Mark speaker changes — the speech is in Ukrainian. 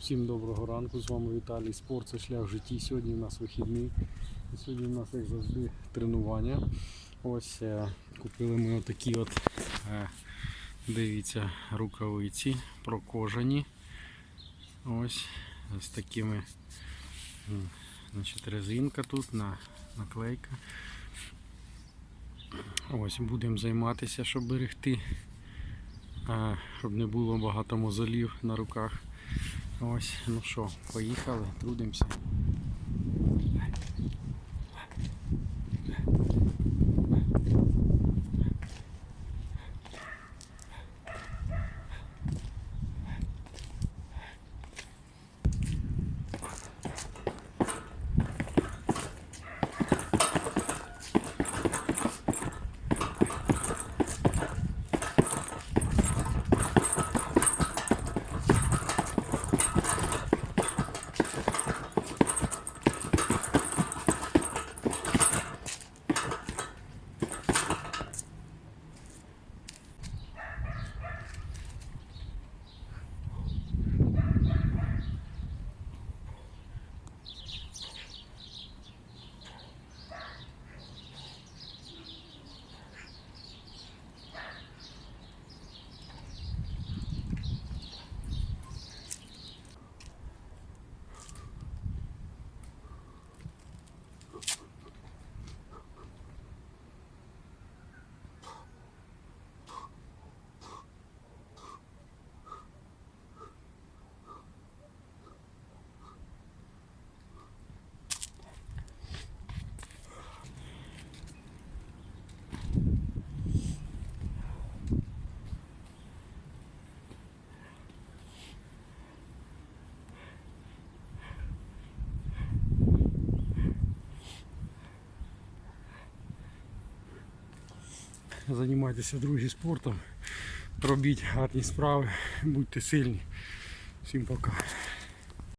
Speaker 1: Всім доброго ранку, з вами Віталій Спорт, це шлях житті. Сьогодні у нас вихідний. Сьогодні у нас, як завжди, тренування. Ось е, купили ми отакі от, е, дивіться, рукавиці прокожані. Ось з такими значить, резинка тут, на, наклейка. Ось будемо займатися, щоб берегти, е, щоб не було багато мозолів на руках. Ось, ну що, поїхали, трудимося. Займайтеся друзі спортом, робіть гарні справи, будьте сильні. Всім пока.